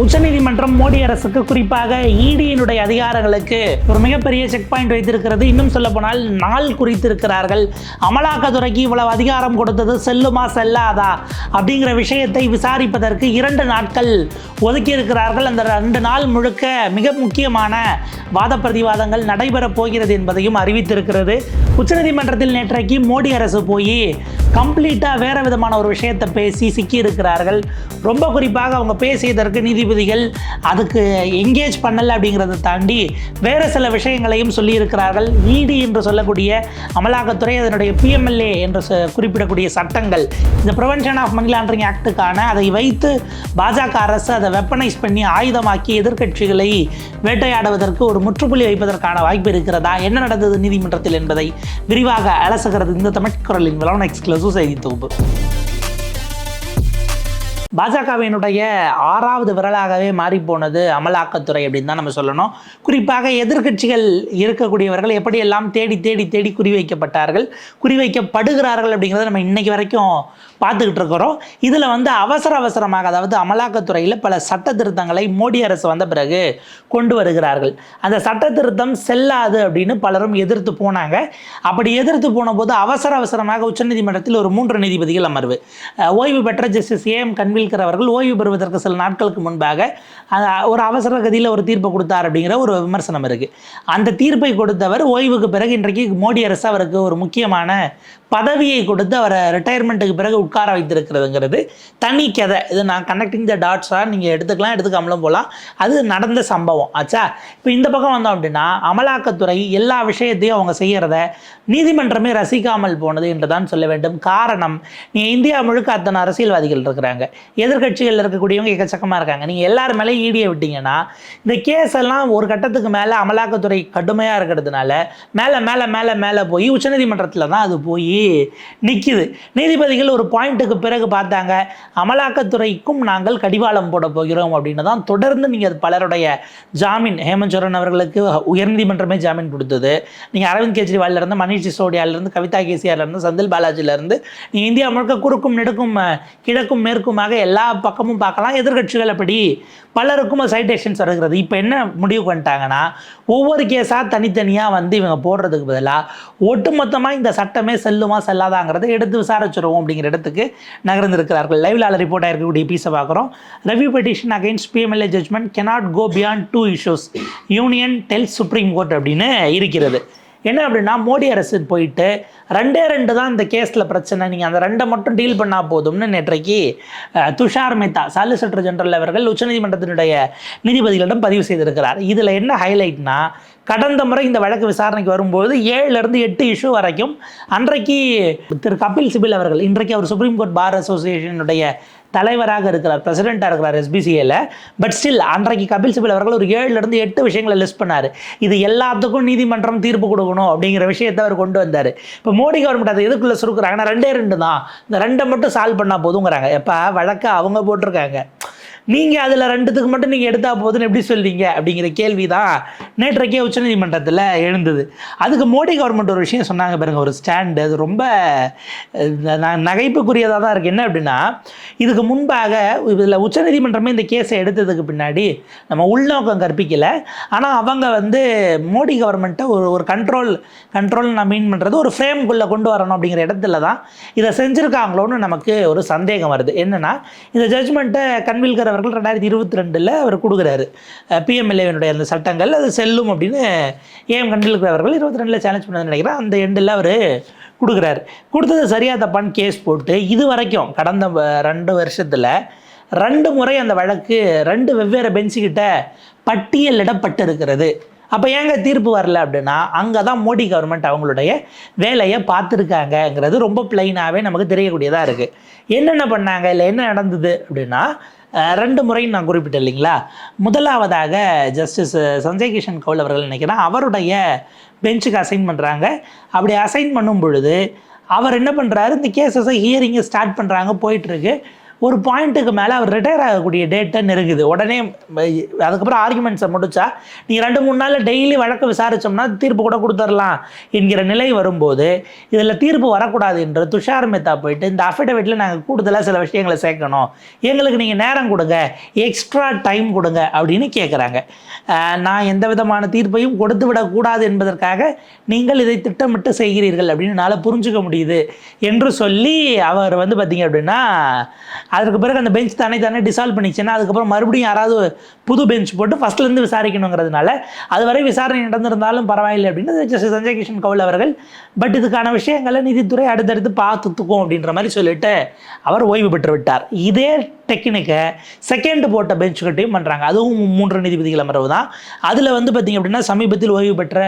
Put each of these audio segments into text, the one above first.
உச்சநீதிமன்றம் மோடி அரசுக்கு குறிப்பாக இடியினுடைய அதிகாரங்களுக்கு ஒரு மிகப்பெரிய செக் பாயிண்ட் வைத்திருக்கிறது. இன்னும் சொல்ல போனால் நாள் குறித்திருக்கிறார்கள். அமலாக்கத்துறைக்கு இவ்வளவு அதிகாரம் கொடுத்தது செல்லுமா செல்லாதா? அப்படிங்கிற விஷயத்தை விசாரிப்பதற்கு இரண்டு நாட்கள் ஒதுக்கி இருக்கிறார்கள் அந்த ரெண்டு நாள் முழுக்க மிக முக்கியமான வாத பிரதிவாதங்கள் நடைபெறப் போகிறது என்பதையும் அறிவித்திருக்கிறது. உச்சநீதிமன்றத்தில் நேற்றைக்கு மோடி அரசு போய் கம்ப்ளீட்டாக வேற விதமான ஒரு விஷயத்தை பேசி சிக்கியிருக்கிறார்கள். ரொம்ப குறிப்பாக அவங்க பேசியதற்கு நீதிபதிகள் அதுக்கு எங்கேஜ் பண்ணல அப்படிங்கிறத தாண்டி வேறு சில விஷயங்களையும் சொல்லியிருக்கிறார்கள். இடி என்று சொல்லக்கூடிய அமலாக்கத்துறை அதனுடைய பிஎம்எல்ஏ என்று குறிப்பிடக்கூடிய சட்டங்கள். இந்த ப்ரிவென்ஷன் ஆஃப் மணி லாண்டரிங் ஆக்டுக்கான அதை வைத்து பாஜக அரசு அதை வெப்பனைஸ் பண்ணி ஆயுதமாக்கி எதிர்க்கட்சிகளை வேட்டையாடுவதற்கு ஒரு முற்றுப்புள்ளி வைப்பதற்கான வாய்ப்பு இருக்கிறதா? என்ன நடந்தது நீதிமன்றத்தில் என்பதை விரிவாக அலசுகிறது இந்த தமிழ் குரலின் விளவன எக்ஸ்க்ளூசிவ் செய்தி தொகுப்பு. பாஜகவினுடைய ஆறாவது விரலாகவே மாறிப்போனது அமலாக்கத்துறை அப்படின்னு தான் நம்ம சொல்லணும். குறிப்பாக எதிர்க்கட்சிகள் இருக்கக்கூடியவர்கள் எப்படியெல்லாம் தேடி தேடி தேடி குறிவைக்கப்பட்டார்கள் குறிவைக்கப்படுகிறார்கள் அப்படிங்கிறத நம்ம இன்னைக்கு வரைக்கும் பார்த்துக்கிட்டு இருக்கிறோம். இதில் வந்து அவசர அவசரமாக அதாவது அமலாக்கத்துறையில் பல சட்ட திருத்தங்களை மோடி அரசு வந்த பிறகு கொண்டு வருகிறார்கள். அந்த சட்ட திருத்தம் செல்லாது அப்படின்னு பலரும் எதிர்த்து போனாங்க. அப்படி எதிர்த்து போன போது அவசர அவசரமாக உச்சநீதிமன்றத்தில் ஒரு மூன்று நீதிபதிகள் அமர்வு. ஓய்வு பெற்ற ஜஸ்டிஸ் ஏஎம் கன்வில்கர் அவர்கள் ஓய்வு பெறுவதற்கு சில நாட்களுக்கு முன்பாக ஒரு அவசர கதியில் ஒரு தீர்ப்பை கொடுத்தார் அப்படிங்கிற ஒரு விமர்சனம் இருக்குது அந்த தீர்ப்பை கொடுத்தவர் ஓய்வுக்கு பிறகு இன்றைக்கு மோடி அரசு அவருக்கு ஒரு முக்கியமான பதவியை கொடுத்து அவரை ரிட்டையர்மெண்ட்டுக்கு பிறகு உட்கார வைத்திருக்கிறதுங்கிறது தனி கதை. இது நான் கனெக்டிங் த டாட்ஸாக நீங்கள் எடுத்துக்கலாம் எடுத்துக்காமலும் போகலாம் அது நடந்த சம்பவம். ஆச்சா? இப்போ இந்த பக்கம் வந்தோம் அப்படின்னா அமலாக்கத்துறை எல்லா விஷயத்தையும் அவங்க செய்கிறத நீதிமன்றமே ரசிக்காமல் போனது என்று தான் சொல்ல வேண்டும். காரணம் நீங்கள் இந்தியா முழுக்க அத்தனை அரசியல்வாதிகள் இருக்கிறாங்க. எதிர்கட்சிகளில் இருக்கக்கூடியவங்க எக்கச்சக்கமாக இருக்காங்க. நீங்கள் எல்லார் மேலேயும் ஈடியை விட்டீங்கன்னா இந்த கேஸ் எல்லாம் ஒரு கட்டத்துக்கு மேலே அமலாக்கத்துறை கடுமையாக இருக்கிறதுனால மேலே மேலே மேலே மேலே போய் உச்சநீதிமன்றத்தில் தான் அது போய் நிற்கிது நீதிபதிகள் ஒரு பாயிண்ட்டுக்கு பிறகு பார்த்தாங்க அமலாக்கத்துறைக்கும் நாங்கள் கடிவாளம் போட போகிறோம் அப்படின்னு தான் தொடர்ந்து நீங்கள் பலருடைய ஜாமீன் ஹேமந்த் சோரன் அவர்களுக்கு உயர்நீதிமன்றமே ஜாமீன் கொடுத்தது. நீங்கள் அரவிந்த் கெஜ்ரிவால்ல இருந்து மணிஷ் இருந்து கவிதா கேசியாரிலிருந்து செந்தில் பாலாஜிலேருந்து நீங்கள் இந்தியா முழுக்க குறுக்கும் நெடுக்கும் கிழக்கும் மேற்குமாக எல்லா பக்கமும் பார்க்கலாம். எதிர்கட்சிகள் அப்படி பலருக்கும் சைட்டேஷன்ஸ் வருகிறது. இப்போ என்ன முடிவு பண்ணிட்டாங்கன்னா ஒவ்வொரு கேஸாக தனித்தனியாக வந்து இவங்க போடுறதுக்கு பதிலாக ஒட்டுமொத்தமாக இந்த சட்டமே செல்லும் செல்லாதாங்கிறத எடுத்து விசாரிச்சிருவோம் அப்படிங்கிற இடத்துக்கு நகர்ந்திருக்கிறார்கள். லைவ்ல ரிப்போர்ட் ஆயிருக்கக்கூடிய பீஸை பார்க்குறோம். Review petition against PMLA judgment cannot go beyond two issues union tell supreme court அப்படின்னு இருக்கிறது. என்ன அப்படின்னா மோடி அரசு போயிட்டு ரெண்டே ரெண்டு தான் இந்த கேஸில் பிரச்சனை நீங்கள் அந்த ரெண்டை மட்டும் டீல் பண்ணால் போதும்னு நேற்றைக்கு துஷார் மேத்தா சாலிசிட்டர் ஜெனரல் அவர்கள் உச்சநீதிமன்றத்தினுடைய நீதிபதிகளிடம் பதிவு செய்திருக்கிறார். இதில் என்ன ஹைலைட்னா கடந்த முறை இந்த வழக்கு விசாரணைக்கு வரும்போது ஏழுலேருந்து எட்டு இஷ்யூ வரைக்கும் அன்றைக்கு திரு கபில் சிபில் அவர்கள் இன்றைக்கு அவர் சுப்ரீம் கோர்ட் பார் அசோசியேஷனுடைய தலைவராக இருக்கிறார் பிரசிடெண்ட்டாக இருக்கிறார் எஸ்பிசிஏல பட் ஸ்டில் அன்றைக்கு கபில் சிபில் அவர்கள் ஒரு ஏழுலேருந்து எட்டு விஷயங்களை லிஸ்ட் பண்ணார். இது எல்லாத்துக்கும் நீதிமன்றம் தீர்ப்பு கொடுக்கணும் அப்படிங்கிற விஷயத்தை அவர் கொண்டு வந்தார். இப்போ மோடி கவர்மெண்ட் அதை எதுக்குள்ளே சுருக்குறாங்கன்னா ரெண்டே ரெண்டு தான். இந்த ரெண்டை மட்டும் சால்வ் பண்ணால் போதுங்கிறாங்க. எப்போ வழக்கை அவங்க போட்டிருக்காங்க. நீங்கள் அதில் ரெண்டுத்துக்கு மட்டும் நீங்கள் எடுத்தால் போதுன்னு எப்படி சொல்வீங்க அப்படிங்கிற கேள்வி தான் நேற்றைக்கே உச்சநீதிமன்றத்தில் எழுந்தது. அதுக்கு மோடி கவர்மெண்ட் ஒரு விஷயம் சொன்னாங்க பாருங்க ஒரு ஸ்டாண்டு அது ரொம்ப நகைப்புக்குரியதாக தான் இருக்குது என்ன அப்படின்னா இதுக்கு முன்பாக இதில் உச்சநீதிமன்றமே இந்த கேஸை எடுத்ததுக்கு பின்னாடி நம்ம உள்நோக்கம் கற்பிக்கலை. ஆனால் அவங்க வந்து மோடி கவர்மெண்ட்டை ஒரு ஒரு கண்ட்ரோல் கண்ட்ரோல் நான் மீன் பண்ணுறது ஒரு ஃப்ரேம்குள்ளே கொண்டு வரணும் அப்படிங்கிற இடத்துல தான் இதை செஞ்சுருக்காங்களோன்னு நமக்கு ஒரு சந்தேகம் வருது. என்னென்னா இந்த ஜட்ஜ்மெண்ட்டை கன்வில்கர் அவர்கள் ரெண்டாயிரத்தி இருபத்தி ரெண்டில் அவர் கொடுக்குறாரு பிஎம்எல்ஏனுடைய அந்த சட்டங்கள் அது செல்லும் அப்படின்னு ஏஎம் கன்வில்கர் அவர்கள் இருபத்தி ரெண்டில் சேலஞ்ச் பண்ணதுன்னு நினைக்கிறேன். அந்த எண்டில் அவர் கொடுக்குறாரு. கொடுத்தது சரியா தப்பான்னு கேஸ் போட்டு இது வரைக்கும் கடந்த ரெண்டு வருஷத்தில் ரெண்டு முறை அந்த வழக்கு ரெண்டு வெவ்வேறு பெஞ்சுக்கிட்ட பட்டியலிடப்பட்டிருக்கிறது அப்போ ஏங்க தீர்ப்பு வரல அப்படின்னா அங்கே தான் மோடி கவர்மெண்ட் அவங்களுடைய வேலையை பார்த்துருக்காங்கங்கிறது ரொம்ப பிளைனாகவே நமக்கு தெரியக்கூடியதாக இருக்குது என்னென்ன பண்ணாங்க இல்லை என்ன நடந்தது அப்படின்னா ரெண்டு முறையும் நான் குறிப்பிட்டேன் இல்லைங்களா? முதலாவதாக ஜஸ்டிஸ் சஞ்சய் கிஷன் கவுல் அவர்கள் நினைக்கிறேன் அவருடைய பெஞ்சுக்கு அசைன் பண்ணுறாங்க அப்படி அசைன் பண்ணும் பொழுது அவர் என்ன பண்ணுறாரு இந்த கேசஸை ஹியரிங்கை ஸ்டார்ட் பண்ணுறாங்க போயிட்டுருக்கு ஒரு பாயிண்ட்டுக்கு மேலே அவர் ரிட்டையர் ஆகக்கூடிய டேட்டை நெருங்குது உடனே அதுக்கப்புறம் ஆர்குமெண்ட்ஸை முடிச்சா நீங்கள் ரெண்டு மூணு நாளில் டெய்லி வழக்கு விசாரிச்சோம்னா தீர்ப்பு கூட கொடுத்துடலாம் என்கிற நிலை வரும்போது இதில் தீர்ப்பு வரக்கூடாது என்று துஷார் மேத்தா போயிட்டு இந்த அஃபிடவிட்டில் நாங்கள் கூடுதலாக சில விஷயங்களை சேர்க்கணும். எங்களுக்கு நீங்கள் நேரம் கொடுங்க எக்ஸ்ட்ரா டைம் கொடுங்க அப்படின்னு கேட்குறாங்க நான் எந்த விதமான தீர்ப்பையும் கொடுத்து விடக்கூடாது என்பதற்காக நீங்கள் இதை திட்டமிட்டு செய்கிறீர்கள் அப்படின்னு என்னால் புரிஞ்சுக்க முடியுது என்று சொல்லி அவர் வந்து பார்த்தீங்க அப்படின்னா அதுக்கு பிறகு அந்த பெஞ்ச் தானே தானே டிசால்வ் பண்ணிச்சுன்னா அதுக்கப்புறம் மறுபடியும் யாராவது புது பெஞ்ச் போட்டு ஃபஸ்ட்லேருந்து விசாரிக்கணுங்கிறதுனால அதுவரை விசாரணை நடந்திருந்தாலும் பரவாயில்லை அப்படின்னு ஜஸ்டிஸ் சஞ்சய் கிஷன் கவுல் அவர்கள். பட் இதுக்கான விஷயங்களை நீதித்துறை அடுத்தடுத்து பார்த்துத்துக்கும் அப்படின்ற மாதிரி சொல்லிட்டு அவர் ஓய்வு பெற்று விட்டார். இதே டெக்னிக்கை செகண்ட் போட்ட பெஞ்ச் கட்டையும் பண்ணுறாங்க அதுவும் மூன்று நீதிபதிகள் அமர்வு தான். அதில் வந்து பார்த்திங்க அப்படின்னா சமீபத்தில் ஓய்வு பெற்ற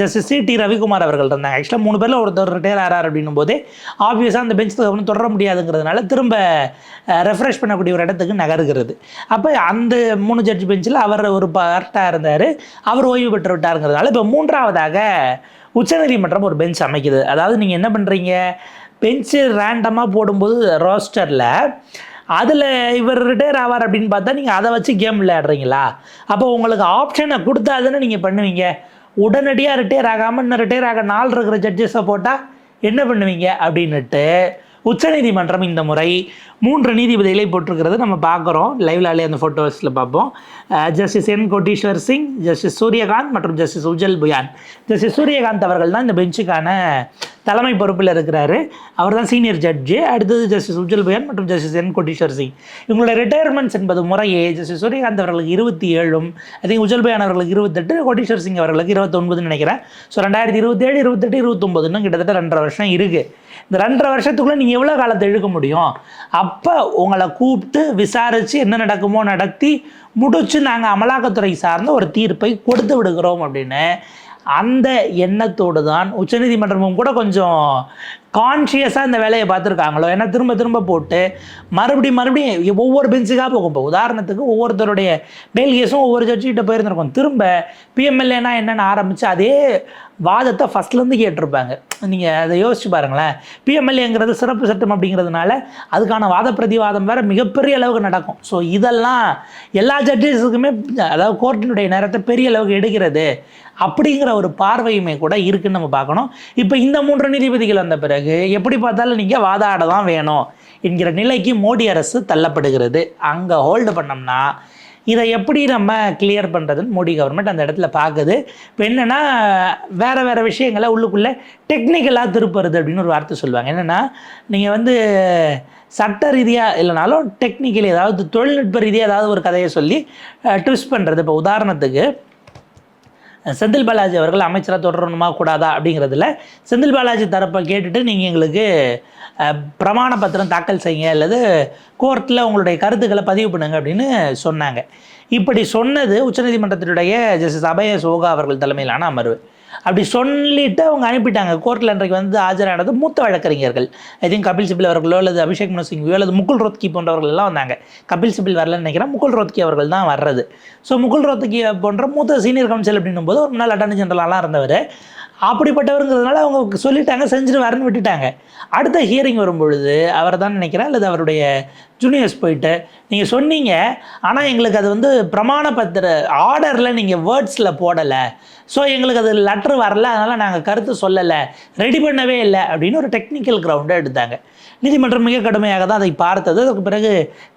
ஜஸ்டிஸ் சி. டி. ரவிக்குமார் அவர்கள் இருந்தாங்க. ஆக்சுவலாக மூணு பேரில் ஒருத்தர் ரிட்டையர் ஆறார் அப்படின்னும் போதே ஆப்வியஸாக அந்த பெஞ்ச் ஒன்றும் தொடர முடியாதுங்கிறதுனால திரும்ப ரெஃப்ரெஷ் பண்ணக்கூடிய ஒரு இடத்துக்கு நகருகிறது. அப்போ அந்த மூணு ஜட்ஜ் பெஞ்சில் அவர் ஒரு பார்ட்டாக இருந்தார். அவர் ஓய்வு பெற்று விட்டாருங்கிறதுனால இப்போ மூன்றாவதாக உச்சநீதிமன்றம் ஒரு பெஞ்ச் அமைக்குது. அதாவது நீங்கள் என்ன பண்ணுறீங்க பெஞ்சு ரேண்டமாக போடும்போது ரோஸ்டரில் அதில் இவர் ரிட்டையர் ஆவார் அப்படின்னு பார்த்தா நீங்கள் அதை வச்சு கேம் விளையாடுறீங்களா? அப்போ உங்களுக்கு ஆப்ஷனை கொடுத்தா தானே நீங்கள் பண்ணுவீங்க? உடனடியாக ரிட்டையர் ஆகாமல் இன்னும் ரிட்டையர் ஆக நாள் இருக்கிற ஜட்ஜஸை போட்டால் என்ன பண்ணுவீங்க? அப்படின்னுட்டு உச்சநீதிமன்றம் இந்த முறை மூன்று நீதிபதிகளை போட்டிருக்கிறது நம்ம பார்க்குறோம். லைவ்லாலே அந்த ஃபோட்டோஸில் பார்ப்போம். Justice N Kotiswar Singh justice Surya Kant மற்றும் ஜஸ்டிஸ் உஜல் புயான். ஜஸ்டிஸ் சூரியகாந்த் அவர்கள் தான் இந்த பெஞ்சுக்கான தலைமை பொறுப்பில் இருக்கிறாரு. அவர் தான் சீனியர் ஜட்ஜு அடுத்தது ஜஸ்டிஸ் உஜ்ஜல் புயான் மற்றும் ஜஸ்டிஸ் என் கோட்டீஸ்வர் சிங். இவங்களோட ரிட்டையர்மெண்ட்ஸ் என்பது முறையே ஜஸ்டிஸ் சூரியகாந்த் அவர்களுக்கு இருபத்தி ஏழும் அதே உஜ்ஜல் புயான் அவர்களுக்கு இருபத்தெட்டு கோட்டீஸ்வர் சிங் அவர்களுக்கு இருபத்தொன்பதுன்னு நினைக்கிறேன். ஸோ ரெண்டாயிரத்தி இருபத்தேழு இருபத்தெட்டு இருபத்தொம்பதுன்னு கிட்டத்தட்ட ரெண்டரை வருஷம் இருக்குது இந்த ரெண்டரை வருஷத்துக்குள்ளே நீங்கள் எவ்வளோ காலத்தை இழுக்க முடியும்? அப்போ உங்களை கூப்பிட்டு விசாரித்து என்ன நடக்குமோ நடத்தி முடிச்சு நாங்கள் அமலாக்கத்துறை சார்ந்த ஒரு தீர்ப்பை கொடுத்து விடுகிறோம் அப்படின்னு. அந்த எண்ணத்தோடு தான் உச்சநீதிமன்றமும் கூட கொஞ்சம் கான்ஷியஸாக இந்த வேலையை பார்த்துருக்காங்களோ? ஏன்னா திரும்ப திரும்ப போட்டு மறுபடியும் மறுபடியும் ஒவ்வொரு பெஞ்சுக்காக போகும் இப்போ உதாரணத்துக்கு ஒவ்வொருத்தருடைய மேல் கேஸும் ஒவ்வொரு ஜட்ஜிக்கிட்ட போயிருந்திருக்கும். திரும்ப பிஎம்எல்ஏனா என்னென்னு ஆரம்பித்து அதே வாதத்தை ஃபஸ்ட்லேருந்து கேட்டிருப்பாங்க. நீங்கள் அதை யோசிச்சு பாருங்களேன். பிஎம்எல்ஏங்கிறது சிறப்பு சட்டம் அப்படிங்கிறதுனால அதுக்கான வாத பிரதிவாதம் வேறு மிகப்பெரிய அளவுக்கு நடக்கும். ஸோ இதெல்லாம் எல்லா ஜட்ஜஸுக்குமே அதாவது கோர்ட்டினுடைய நேரத்தை பெரிய அளவுக்கு எடுக்கிறது அப்படிங்கிற ஒரு பார்வையுமே கூட இருக்குன்னு நம்ம பார்க்கணும். இப்போ இந்த மூன்று நீதிபதிகள் வந்த பிறகு எப்படி பார்த்தாலும் நீங்கள் வாதாட தான் வேணும் என்கிற நிலைக்கு மோடி அரசு தள்ளப்படுகிறது. அங்கே ஹோல்டு பண்ணோம்னா இதை எப்படி நம்ம கிளியர் பண்ணுறதுன்னு மோடி கவர்மெண்ட் அந்த இடத்துல பார்க்குது. இப்போ என்னென்னா வேறு வேறு விஷயங்களை உள்ளுக்குள்ளே டெக்னிக்கலாக திருப்புறது அப்படின்னு ஒரு வார்த்தை சொல்லுவாங்க. என்னென்னா நீங்கள் வந்து சட்ட ரீதியாக இல்லைனாலும் டெக்னிக்கலி ஏதாவது தொழில்நுட்ப ரீதியாக ஏதாவது ஒரு கதையை சொல்லி ட்விஸ்ட் பண்ணுறது இப்போ உதாரணத்துக்கு செந்தில் பாலாஜி அவர்கள் அமைச்சராக தொடரணுமா கூடாதா அப்படிங்கிறதுல செந்தில் பாலாஜி தரப்பை கேட்டுட்டு நீங்கள் எங்களுக்கு பிரமாண பத்திரம் தாக்கல் செய்யுங்க அல்லது கோர்ட்டில் உங்களுடைய கருத்துக்களை பதிவு பண்ணுங்க அப்படின்னு சொன்னாங்க. இப்படி சொன்னது உச்சநீதிமன்றத்தினுடைய ஜஸ்டிஸ் அபய சோகா அவர்கள் தலைமையிலான அமர்வு. அப்படி சொல்லிட்டு அவங்க அனுப்பிட்டாங்க. கோர்ட்டில் இன்றைக்கு வந்து ஆஜரானது மூத்த வழக்கறிஞர்கள். ஐ திங்க் கபில் சிபில் அவர்களோ அல்லது அபிஷேக் மனு சிங்வியோ அல்லது முகுல் ரோத்கி போன்றவர்கள் எல்லாம் வந்தாங்க. கபில் சிபில் வரலன்னு நினைக்கிறேன். முகுல் ரோத்கி அவர்கள் தான் வர்றது. ஸோ முகுல் ரோத்கி போன்ற மூத்த சீனியர் கவுன்சில் அப்படின்னும் போது ஒரு முன்னாள் அட்டர்னி ஜெனரலாலாம் இருந்தவர். அப்படிப்பட்டவருங்கிறதுனால அவங்க சொல்லிட்டாங்க செஞ்சுட்டு வரேன்னு விட்டுட்டாங்க. அடுத்த ஹியரிங் வரும்பொழுது அவர் தான் நினைக்கிறேன் அல்லது அவருடைய ஜூனியர்ஸ் போயிட்டு நீங்கள் சொன்னீங்க ஆனால் எங்களுக்கு அது வந்து பிரமாண பத்திர ஆர்டரில் நீங்கள் வேர்ட்ஸில் போடலை. ஸோ எங்களுக்கு அது லெட்ரு வரல அதனால் நாங்கள் கருத்து சொல்லலை ரெடி பண்ணவே இல்லை அப்படின்னு ஒரு டெக்னிக்கல் கிரவுண்டை எடுத்தாங்க. நீதிமன்றம் மிக கடுமையாக தான் அதை பார்த்தது. அதுக்கு பிறகு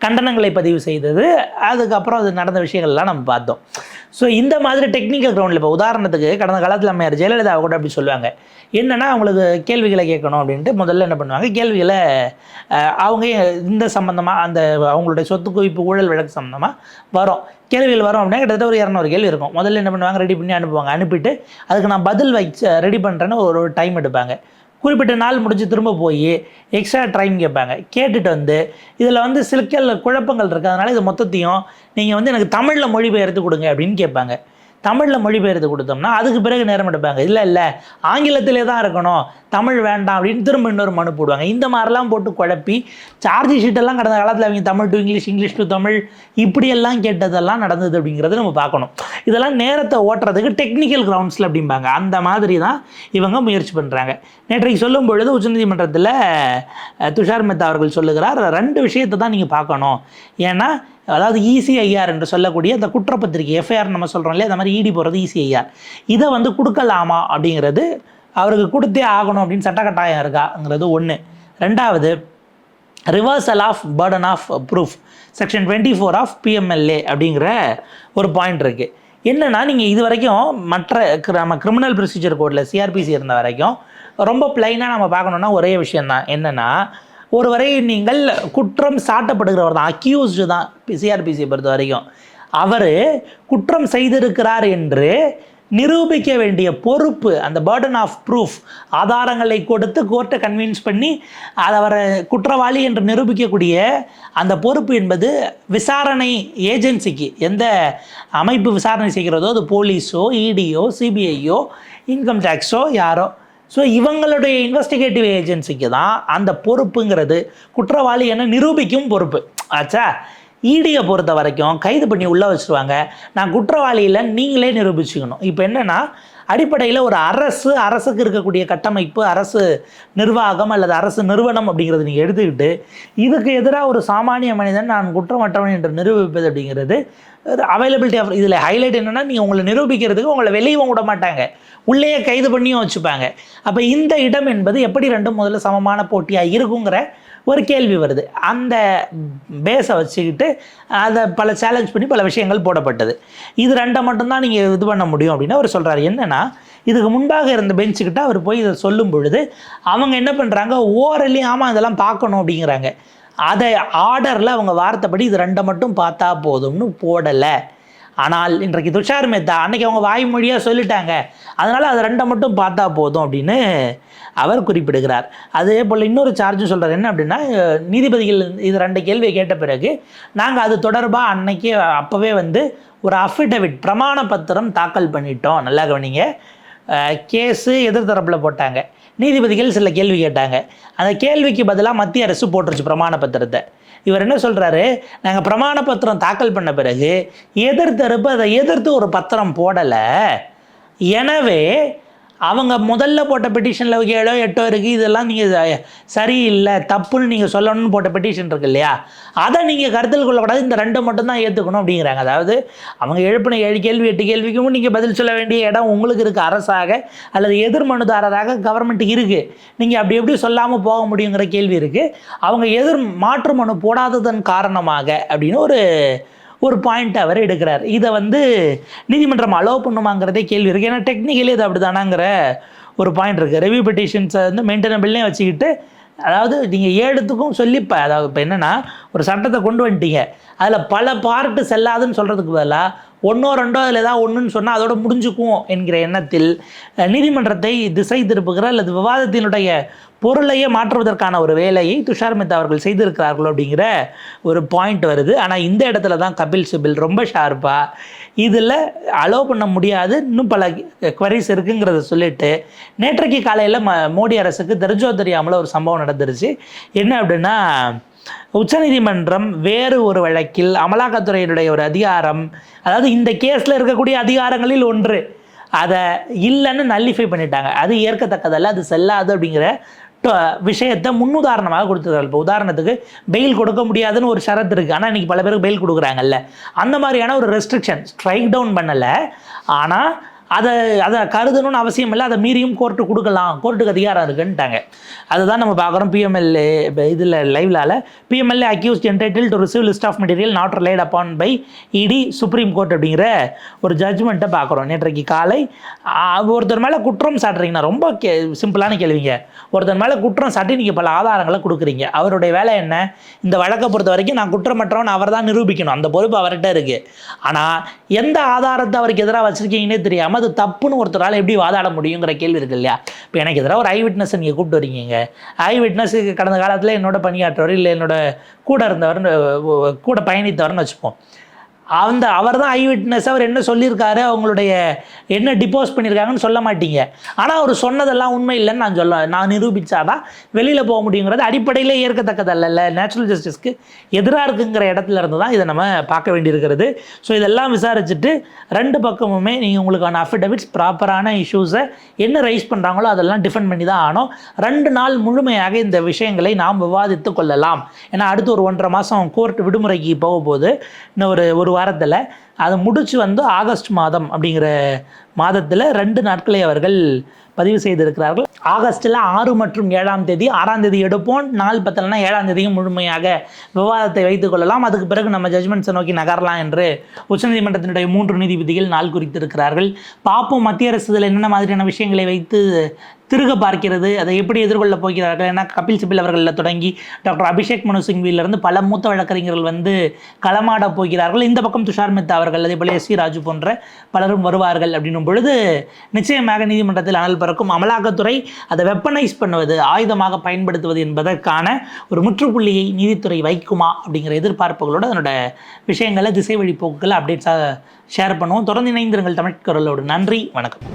கண்டனங்களை பதிவு செய்தது. அதுக்கப்புறம் அது நடந்த விஷயங்கள்லாம் நம்ம பார்த்தோம். ஸோ இந்த மாதிரி டெக்னிக்கல் கிரவுண்டில் இப்போ உதாரணத்துக்கு கடந்த காலத்தில் அம்மையார் ஜெயலலிதா கூட அப்படி சொல்லுவாங்க. என்னென்னா அவங்களுக்கு கேள்விகளை கேட்கணும் அப்படின்ட்டு முதல்ல என்ன பண்ணுவாங்க? கேள்விகளை அவங்க இந்த சம்மந்தமாக அந்த அவங்களுடைய சொத்து குவிப்பு ஊழல் வழக்கு சம்மந்தமாக வரும். கேள்விகள் வரும் அப்படின்னா கிட்டத்தட்ட ஒரு இரநூறு கேள்வி இருக்கும். முதல்ல என்ன பண்ணுவாங்க? ரெடி பண்ணி அனுப்புவாங்க. அனுப்பிட்டு அதுக்கு நான் பதில் வச்சு ரெடி பண்ணுறேன்னு ஒரு டைம் எடுப்பாங்க. குறிப்பிட்ட நாள் முடிஞ்சு திரும்ப போய் எக்ஸ்ட்ரா டைம் கேட்பாங்க. கேட்டுட்டு வந்து இதில் வந்து சிக்கல் குழப்பங்கள் இருக்குது அதனால் இது மொத்தத்தையும் நீங்கள் வந்து எனக்கு தமிழில் மொழிபெயர்த்து கொடுங்க அப்படின்னு கேட்பாங்க. தமிழில் மொழிபெயர்த்து கொடுத்தோம்னா அதுக்கு பிறகு நேரம் எடுப்பாங்க. இல்லை இல்லை ஆங்கிலத்திலே தான் இருக்கணும். தமிழ் வேண்டாம் அப்படின்னு திரும்ப இன்னொரு மனு போடுவாங்க. இந்த மாதிரிலாம் போட்டு குழப்பி சார்ஜ் ஷீட்டெல்லாம் கடந்த காலத்தில் அவங்க Tamil to English English to Tamil இப்படியெல்லாம் கேட்டதெல்லாம் நடந்தது அப்படிங்கிறத நம்ம பார்க்கணும். இதெல்லாம் நேரத்தை ஓட்டுறதுக்கு டெக்னிக்கல் கிரவுண்ட்ஸில் அப்படிம்பாங்க. அந்த மாதிரி தான் இவங்க முயற்சி பண்ணுறாங்க நேற்றைக்கு சொல்லும் பொழுது உச்சநீதிமன்றத்தில் துஷார் மெத்தா அவர்கள் சொல்லுகிறார் ரெண்டு விஷயத்தை தான் நீங்கள் பார்க்கணும். ஏன்னா அதாவது இசிஐஆர் என்று சொல்லக்கூடிய அந்த குற்றப்பத்திரிகை எஃப்ஐஆர் நம்ம சொல்கிறோம் இல்லையா? அந்த மாதிரி இடி போகிறது இசிஐஆர் இதை வந்து கொடுக்கலாமா அப்படிங்கிறது அவருக்கு கொடுத்தே ஆகணும் அப்படின்னு சட்டக்கட்டாயம் இருக்காங்கிறது ஒன்று ரெண்டாவது reversal of burden of proof section twenty four of PMLA அப்படிங்கிற ஒரு பாயிண்ட் இருக்குது என்னென்னா நீங்கள் இது வரைக்கும் மற்ற நம்ம கிரிமினல் ப்ரொசீஜர் கோடில் சிஆர்பிசி இருந்த வரைக்கும் ரொம்ப பிளைனாக நம்ம பார்க்கணுன்னா ஒரே விஷயந்தான் என்னென்னா ஒருவரை நீங்கள் குற்றம் சாட்டப்படுகிறவர் தான் அக்யூஸ்டு தான் சிஆர்பிசியை பொறுத்த வரைக்கும். அவர் குற்றம் செய்திருக்கிறார் என்று நிரூபிக்க வேண்டிய பொறுப்பு அந்த பேர்டன் ஆஃப் ப்ரூஃப் ஆதாரங்களை கொடுத்து கோர்ட்டை கன்வின்ஸ் பண்ணி அதை அவரை குற்றவாளி என்று நிரூபிக்கக்கூடிய அந்த பொறுப்பு என்பது விசாரணை ஏஜென்சிக்கு எந்த அமைப்பு விசாரணை செய்கிறதோ அது போலீஸோ இடியோ சிபிஐயோ இன்கம் டேக்ஸோ யாரோ ஸோ இவங்களுடைய இன்வெஸ்டிகேட்டிவ் ஏஜென்சிக்கு தான் அந்த பொறுப்புங்கிறது குற்றவாளி என நிரூபிக்கும் பொறுப்பு. ஆச்சா? ஈடியை பொறுத்த வரைக்கும் கைது பண்ணி உள்ளே வச்சுருவாங்க. நான் குற்றவாளி நீங்களே நிரூபிச்சுக்கணும். இப்போ என்னென்னா அடிப்படையில் ஒரு அரசு அரசுக்கு இருக்கக்கூடிய கட்டமைப்பு அரசு நிர்வாகம் அல்லது அரசு நிறுவனம் அப்படிங்கிறது நீங்கள் எடுத்துக்கிட்டு இதுக்கு எதிராக ஒரு சாமானிய மனிதன் நான் குற்றமற்றவன் என்று நிரூபிப்பது அப்படிங்கிறது அவைலபிலிட்டி ஆஃப் இதில் ஹைலைட் என்னென்னா நீங்கள் உங்களை நிரூபிக்கிறதுக்கு உங்களை வெளியவும் விட மாட்டாங்க. உள்ளேயே கைது பண்ணியும் வச்சுப்பாங்க. அப்போ இந்த இடம் என்பது எப்படி ரெண்டும் முதல்ல சமமான போட்டியாக இருக்குங்கிற ஒரு கேள்வி வருது. அந்த பேஸை வச்சுக்கிட்டு அதை பல சேலஞ்ச் பண்ணி பல விஷயங்கள் போடப்பட்டது. இது ரெண்டை மட்டும்தான் நீங்கள் இது பண்ண முடியும் அப்படின்னு அவர் சொல்கிறாரு என்னென்னா இதுக்கு முன்பாக இருந்த பெஞ்சுக்கிட்ட அவர் போய் இதை சொல்லும் பொழுது அவங்க என்ன பண்ணுறாங்க ஓரலி ஆமாம் இதெல்லாம் பார்க்கணும் அப்படிங்கிறாங்க. அதை ஆர்டரில் அவங்க வார்த்தைப்படி இது ரெண்டை மட்டும் பார்த்தா போதும்னு போடலை. ஆனால் இன்றைக்கு துஷார் மேத்தா அன்னைக்கு அவங்க வாய்மொழியாக சொல்லிட்டாங்க. அதனால் அது ரெண்டை மட்டும் பார்த்தா போதும் அப்படின்னு அவர் குறிப்பிடுகிறார். அதே போல் இன்னொரு சார்ஜும் சொல்கிறார் என்ன அப்படின்னா நீதிபதிகள் இது ரெண்டு கேள்வியை கேட்ட பிறகு நாங்கள் அது தொடர்பாக அன்னைக்கு அப்போவே வந்து ஒரு அஃபிடவிட் பிரமாண பத்திரம் தாக்கல் பண்ணிட்டோம். நல்லா கவனிங்க. கேஸு எதிர்த்தரப்பில் போட்டாங்க. நீதிபதிகள் சில கேள்வி கேட்டாங்க. அந்த கேள்விக்கு பதிலாக மத்திய அரசு போட்டுருச்சு பிரமாண பத்திரத்தை. இவர் என்ன சொல்கிறாரு நாங்கள் பிரமாண பத்திரம் தாக்கல் பண்ண பிறகு எதிர்த்தரப்பு அதை எதிர்த்து ஒரு பத்திரம் போடலை. எனவே அவங்க முதல்ல போட்ட பெட்டிஷனில் ஏழோ எட்டோ இருக்குது இதெல்லாம் நீங்கள் சரியில்லை தப்புன்னு நீங்கள் சொல்லணும்னு போட்ட பெட்டிஷன் இருக்கு இல்லையா? அதை நீங்கள் கருத்தில் கொள்ளக்கூடாது இந்த ரெண்டு மட்டும்தான் ஏற்றுக்கணும் அப்படிங்கிறாங்க. அதாவது அவங்க எழுப்பின ஏழு கேள்வி எட்டு கேள்விக்கும் நீங்கள் பதில் சொல்ல வேண்டிய இடம் உங்களுக்கு இருக்குது அரசாக அல்லது எதிர் மனுதாரராக கவர்மெண்ட்டுக்கு இருக்குது நீங்கள் அப்படி எப்படி சொல்லாமல் போக முடியுங்கிற கேள்வி இருக்குது அவங்க எதிர் மாற்று மனு போடாததன் காரணமாக அப்படின்னு ஒரு ஒரு பாயிண்ட் அவர் எடுக்கிறார். இதை வந்து நீதிமன்றம் அலோவ் பண்ணுமாங்கிறதே கேள்வி இருக்குது ஏன்னா டெக்னிக்கலி இது அப்படிதானாங்கிற ஒரு பாயிண்ட் இருக்குது ரெவ்யூ பெட்டிஷன்ஸை வந்து மெயின்டெனபிள்னே வச்சுக்கிட்டு அதாவது நீங்கள் ஏழுத்துக்கும் சொல்லி இப்போ அதாவது இப்போ என்னென்னா ஒரு சட்டத்தை கொண்டு வந்துட்டீங்க. அதில் பல பார்ட்டு செல்லாதுன்னு சொல்கிறதுக்கு பதிலாக ஒன்றோ ரெண்டோ அதில் ஏதாவது ஒன்றுன்னு சொன்னால் அதோட முடிஞ்சுக்கும் என்கிற எண்ணத்தில் நீதிமன்றத்தை திசை திருப்புகிற அல்லது விவாதத்தினுடைய பொருளையே மாற்றுவதற்கான ஒரு வேலையை துஷார் மெத்தா அவர்கள் செய்திருக்கிறார்கள் அப்படிங்கிற ஒரு பாயிண்ட் வருது. ஆனால் இந்த இடத்துல தான் கபில் சிபில் ரொம்ப ஷார்ப்பாக இதில் அலோவ் பண்ண முடியாது. இன்னும் பல குவரிஸ் இருக்குங்கிறத சொல்லிட்டு நேற்றைக்கு காலையில் ம மோடி அரசுக்கு தெரிஞ்சோ தெரியாமல் ஒரு சம்பவம் நடந்துருச்சு. என்ன அப்படின்னா உச்சநீதிமன்றம் வேறு ஒரு வழக்கில் அமலாக்கத்துறையினுடைய ஒரு அதிகாரம் அதாவது இந்த கேஸில் இருக்கக்கூடிய அதிகாரங்களில் ஒன்று. அதை இல்லைன்னு நல்லிஃபை பண்ணிட்டாங்க. அது ஏற்கத்தக்கதல்ல அது செல்லாது அப்படிங்கிற ட- விஷயத்தை முன்னுதாரணமாக கொடுத்துருக்காங்க இப்போ உதாரணத்துக்கு பெயில் கொடுக்க முடியாதுன்னு ஒரு ஷரத்து இருக்குது ஆனால் இன்றைக்கி பல பேருக்கு பெயில் கொடுக்குறாங்கல்ல. அந்த மாதிரியான ஒரு ரெஸ்ட்ரிக்ஷன் ஸ்ட்ரைக் டவுன் பண்ணலை. ஆனால் அதை அதை கருதணும்னு அவசியம் இல்லை அதை மீறியும் கோர்ட்டு கொடுக்கலாம். கோர்ட்டுக்கு அதிகாரம் இருக்குன்ட்டாங்க. அதுதான் நம்ம பார்க்குறோம் பிஎம்எல்ஏ இதில் லைவ்லால் PMLA accused entitled to receive list of material not relied upon by ED Supreme Court அப்படிங்கிற ஒரு ஜட்ஜ்மெண்ட்டை பார்க்குறோம். நேற்றைக்கு காலை. ஒருத்தர் மேலே குற்றம் சாட்டுறீங்கன்னா ரொம்ப கே சிம்பிளான கேள்விங்க. ஒருத்தர் மேலே குற்றம் சாட்டி நீங்கள் பல ஆதாரங்களை கொடுக்குறீங்க. அவருடைய வேலை என்ன? இந்த வழக்கை பொறுத்த வரைக்கும் நான் குற்றமற்றவன் அவர் தான் நிரூபிக்கணும். அந்த பொறுப்பு அவர்கிட்ட இருக்குது ஆனால் எந்த ஆதாரத்தை அவருக்கு எதிராக வச்சுருக்கீங்கன்னே தெரியாமல் அது தப்புன்னு ஒருத்தரால் எப்படி வாதாட முடியுங்கிற கேள்வி இருக்கு இல்லையா? இப்போ எனக்கு எதிராக ஒரு ஐ விட்னஸை நீங்கள் கூப்பிட்டு வரீங்க ஐ விட்னஸ் கடந்த காலத்தில் என்னோட பணியாற்றவர் இல்லை என்னோட கூட இருந்தவர் கூட பயணித்தவர்னு வச்சுப்போம். அந்த அவர் தான் ஐ விட்னஸ் அவர் என்ன சொல்லியிருக்காரு அவங்களுடைய என்ன டிப்போஸ் பண்ணியிருக்காங்கன்னு சொல்ல மாட்டீங்க. ஆனால் அவர் சொன்னதெல்லாம் உண்மை இல்லைன்னு நான் சொல்ல நான் நிரூபித்தாதான் வெளியில் போக முடியுங்கிறது அடிப்படையில் ஏற்கத்தக்கதல்ல நேச்சுரல் ஜஸ்டிஸ்க்கு எதிராக இருக்குங்கிற இடத்துல இருந்து தான் இதை நம்ம பார்க்க வேண்டியிருக்கிறது. ஸோ இதெல்லாம் விசாரிச்சுட்டு ரெண்டு பக்கமுமே நீங்கள் உங்களுக்கான அஃபிடவிட்ஸ் ப்ராப்பரான இஷ்யூஸை என்ன ரைஸ் பண்ணுறாங்களோ அதெல்லாம் டிஃபெண்ட் பண்ணி தான் ஆனோம் ரெண்டு நாள் முழுமையாக இந்த விஷயங்களை நாம் விவாதித்து கொள்ளலாம். ஏன்னா அடுத்து ஒரு ஒன்றரை மாதம் கோர்ட் விடுமுறைக்கு போக இன்னும் ஒரு ஒரு வாரத்தில் அதை முடிச்சு வந்து ஆகஸ்ட் மாதம் அப்படிங்கிற மாதத்தில் ரெண்டு நாட்களை அவர்கள் பதிவு செய்திருக்கிறார்கள். ஆகஸ்ட்டில் ஆறு மற்றும் ஏழாம் தேதி ஆறாம் தேதி எடுப்போம். நாள் பத்தலைனா ஏழாம் தேதியும் முழுமையாக விவாதத்தை வைத்துக் கொள்ளலாம். அதுக்கு பிறகு நம்ம ஜட்மெண்ட்ஸை நோக்கி நகரலாம் என்று உச்சநீதிமன்றத்தினுடைய மூன்று நீதிபதிகள் நாள் குறித்திருக்கிறார்கள். பார்ப்போம் மத்திய அரசு இதில் என்னென்ன மாதிரியான விஷயங்களை வைத்து திருக பார்க்கிறது அதை எப்படி எதிர்கொள்ள போகிறார்கள் ஏன்னா கபில் சிபில் அவர்களில் தொடங்கி டாக்டர் அபிஷேக் மனு சிங்விலிருந்து பல மூத்த வழக்கறிஞர்கள் வந்து களமாட போகிறார்கள். இந்த பக்கம் துஷார் மெத்தா அவர்கள் அதே போல எஸ் சி ராஜு போன்ற பலரும் வருவார்கள் அப்படின்னும் பொழுது நிச்சயமாக நீதிமன்றத்தில் அனல் பறக்கும் அமலாக்கத்துறை அதை வெப்பனைஸ் பண்ணுவது ஆயுதமாக பயன்படுத்துவது என்பதற்கான ஒரு முற்றுப்புள்ளியை நீதித்துறை வைக்குமா அப்படிங்கிற எதிர்பார்ப்புகளோடு அதனோட விஷயங்களை திசை வழி போக்குகளை அப்டேட்ஸாக ஷேர் பண்ணுவோம். தொடர்ந்து இணைந்திருங்கள் தமிழ் குரலோடு. நன்றி வணக்கம்.